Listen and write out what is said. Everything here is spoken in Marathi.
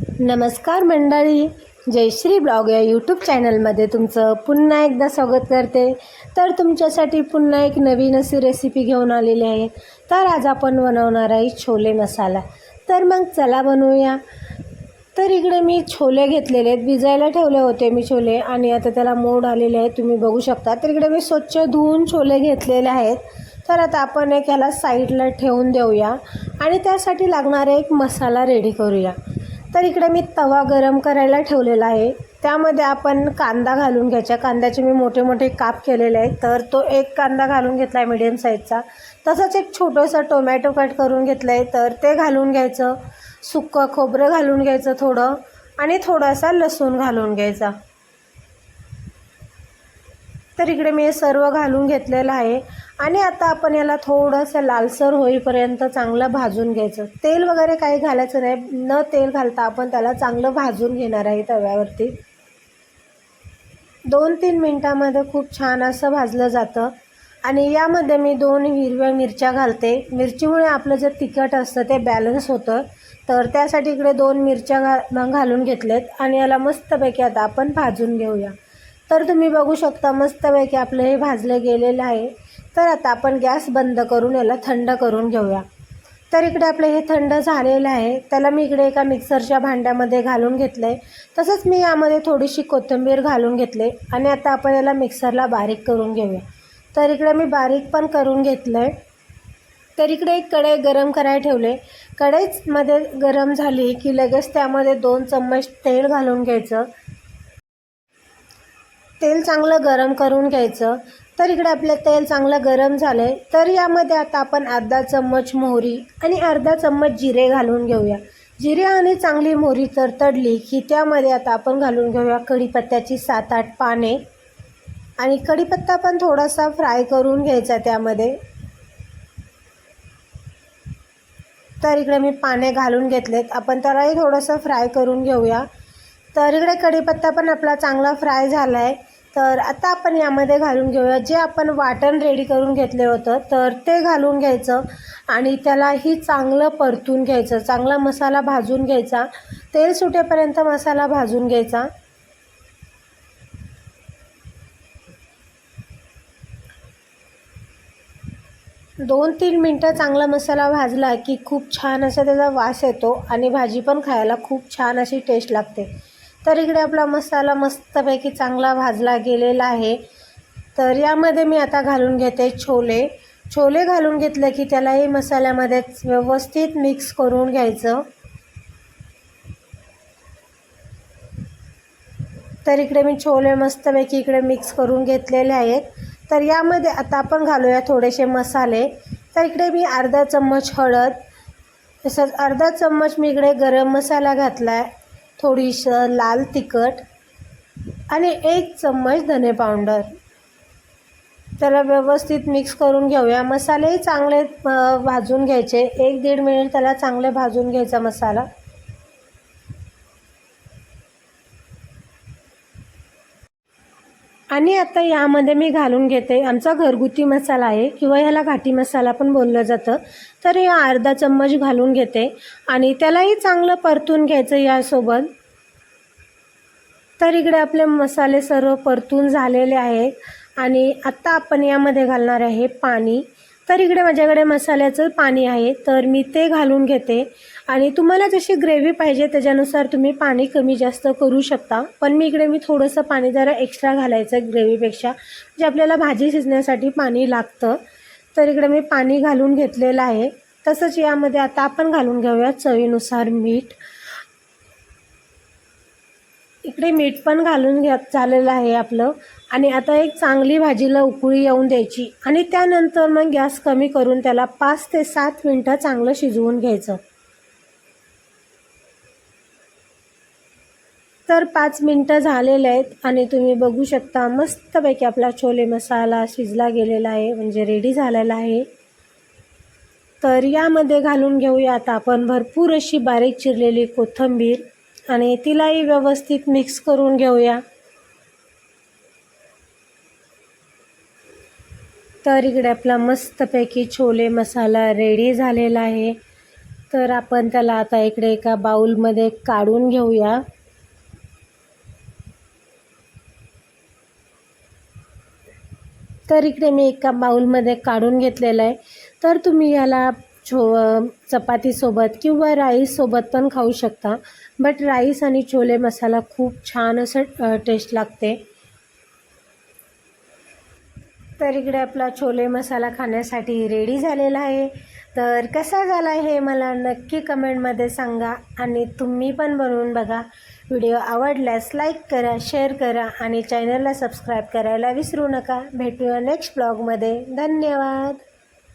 नमस्कार मंडळी. जयश्री ब्लॉग या यूट्यूब चॅनलमध्ये तुमचं पुन्हा एकदा स्वागत करते. तर तुमच्यासाठी पुन्हा एक नवीन अशी रेसिपी घेऊन आलेली आहे. तर आज आपण बनवणार आहे छोले मसाला. तर मग चला बनवूया. तर इकडे मी छोले घेतलेले आहेत. भिजायला ठेवले होते मी छोले आणि आता त्याला मोड आलेले आहेत. तुम्ही बघू शकता. तर इकडे मी स्वच्छ धुवून छोले घेतलेले आहेत. तर आता आपण एक ह्याला साईडला ठेवून देऊया. आणि त्यासाठी लागणारा एक मसाला रेडी करूया. तर इकडे मी तवा गरम करायला ठेवलेला आहे. त्यामध्ये आपण कांदा घालून घ्यायचा. कांद्याचे मी मोठे मोठे काप केलेले आहेत. तर तो एक कांदा घालून घेतला आहे मिडियम साईजचा तसंच एक छोटंसं टोमॅटो कट करून घेतलं आहे तर ते घालून घ्यायचं. सुक्कं खोबरं घालून घ्यायचं थोडं. आणि थोडासा लसूण घालून घ्यायचा. तर इकडे मी सर्व घालून घेतलेलं आहे. आणि आता आपण याला थोडंसं लालसर होईपर्यंत चांगलं भाजून घ्यायचं. तेल वगैरे काही घालायचं नाही. न तेल घालता आपण त्याला चांगलं भाजून घेणार आहे तव्यावरती. दोन तीन मिनटामध्ये खूप छान असं भाजलं जातं. आणि यामध्ये मी दोन हिरव्या मिरच्या घालते. मिरचीमुळे आपलं जे तिखट असतं ते बॅलन्स होतं. तर त्यासाठी इकडे दोन मिरच्या घा घालून घेतलेत. आणि याला मस्तपैकी आता आपण भाजून घेऊया. तर तुम्ही बघू शकता मस्तपैकी आपलं हे भाजलं गेलेलं आहे. तर आता आपण गॅस बंद करून याला थंड करून घेऊया. तर इकडे आपलं हे थंड झालेलं आहे. त्याला मी इकडे एका मिक्सरच्या भांड्यामध्ये घालून घेतलं आहे तसंच मी यामध्ये थोडीशी कोथिंबीर घालून घेतले आणि आता आपण याला मिक्सरला बारीक करून घेऊया. तर इकडे मी बारीक पण करून घेतलं आहे तर इकडे एक कढई गरम करायला ठेवले कढईमध्ये गरम झाली की लगेच त्यामध्ये दोन चम्मच तेल घालून घ्यायचं. तेल चांगलं गरम करून घ्यायचं. तर इकडे आपलं तेल चांगलं गरम झालं आहे तर यामध्ये आता आपण अर्धा चम्मच मोहरी आणि अर्धा चम्मच जिरे घालून घेऊया. जिरे आणि चांगली मोहरी तर तडली की त्यामध्ये आता आपण घालून घेऊया कढीपत्त्याची सात आठ पाने. आणि कढीपत्ता पण थोडासा फ्राय करून घ्यायचा त्यामध्ये. तर इकडे मी पाने घालून घेतलेत. आपण त्यालाही थोडंसं फ्राय करून घेऊया. तर इकडे कढीपत्ता पण आपला चांगला फ्राय झाला आहे तर आता आपण यामध्ये घालून घेऊया. जे आपण वाटण रेडी करून घेतले होतं तर ते घालून घ्यायचं आणि त्यालाही चांगलं परतून घ्यायचं. चांगला मसाला भाजून घ्यायचा. तेल सुटेपर्यंत मसाला भाजून घ्यायचा. दोन तीन मिनटं चांगला मसाला भाजला की खूप छान असा त्याचा वास येतो आणि भाजी पण खायला खूप छान अशी टेस्ट लागते. तर इकडे आपला मसाला मस्तपैकी चांगला भाजला गेलेला आहे. तर यामध्ये मी आता घालून घेते छोले. छोले घालून घेतलं की त्यालाही मसाल्यामध्ये व्यवस्थित मिक्स करून घ्यायचं. तर इकडे मी छोले मस्तपैकी इकडे मिक्स करून घेतलेले आहेत. तर यामध्ये आता आपण घालूया थोडेसे मसाले. तर इकडे मी अर्धा चम्मच हळद. तसंच अर्धा चम्मच मी इकडे गरम मसाला घातला आहे थोडीसं लाल तिखट आणि एक चम्मच धने पावडर. त्याला व्यवस्थित मिक्स करून घेऊया. मसालेही चांगले भाजून घ्यायचे. एक दीड मिनिट त्याला चांगले भाजून घ्यायचा मसाला. आणि आता यामध्ये मी घालून घेते. आमचा घरगुती मसाला आहे किंवा ह्याला घाटी मसाला पण बोललं जातं. तर हे अर्धा चम्मच घालून घेते. आणि त्यालाही चांगलं परतून घ्यायचं यासोबत. तर इकडे आपले मसाले सर्व परतून झालेले आहेत. आणि आत्ता आपण यामध्ये घालणार आहे पाणी. तर इकडे माझ्याकडे मसाल्याचं पाणी आहे. तर मी ते घालून घेते. आणि तुम्हाला जशी ग्रेव्ही पाहिजे त्याच्यानुसार तुम्ही पाणी कमी जास्त करू शकता. पण मी इकडे मी थोडंसं पाणी जरा एक्स्ट्रा घालायचं ग्रेव्हीपेक्षा जे आपल्याला भाजी शिजण्यासाठी पाणी लागतं. तर इकडे मी पाणी घालून घेतलेलं आहे. तसंच यामध्ये आता आपण घालून घेऊया चवीनुसार मीठ. इकडे मीठ पण घालून घ्या झालेलं आहे आपलं. आणि आता एक चांगली भाजीला उकळी येऊन द्यायची. आणि त्यानंतर मग गॅस कमी करून त्याला पाच ते सात मिनटं चांगलं शिजवून घ्यायचं. तर पाच मिनटं झालेले आहेत आणि तुम्ही बघू शकता मस्तपैकी आपला छोले मसाला शिजला गेलेला आहे म्हणजे रेडी झालेला आहे. तर यामध्ये घालून घेऊया आता आपण भरपूर अशी बारीक चिरलेली कोथिंबीर आणि तिलाही व्यवस्थित मिक्स करून घेऊया. तर इकडे आपला मस्तपैकी छोले मसाला रेडी झालेला आहे. तर आपण त्याला आता इकडे एका बाऊलमध्ये काढून घेऊया. तर इकडे मी एका बाऊलमध्ये काढून घेतलेलं आहे. तर तुम्ही याला छो चपातीसोबत किंवा राईससोबत पण खाऊ शकता. बट राईस आणि छोले मसाला खूप छान असं टेस्ट लागते. तर इकडे आपला छोले मसाला खाण्यासाठी रेडी झालेला आहे. तर कसा झाला हे मला नक्की कमेंटमध्ये सांगा आणि तुम्ही पण बनवून बघा. व्हिडिओ आवडल्यास लाईक करा शेअर करा आणि चॅनलला सबस्क्राईब करायला विसरू नका. भेटूया नेक्स्ट ब्लॉगमध्ये धन्यवाद.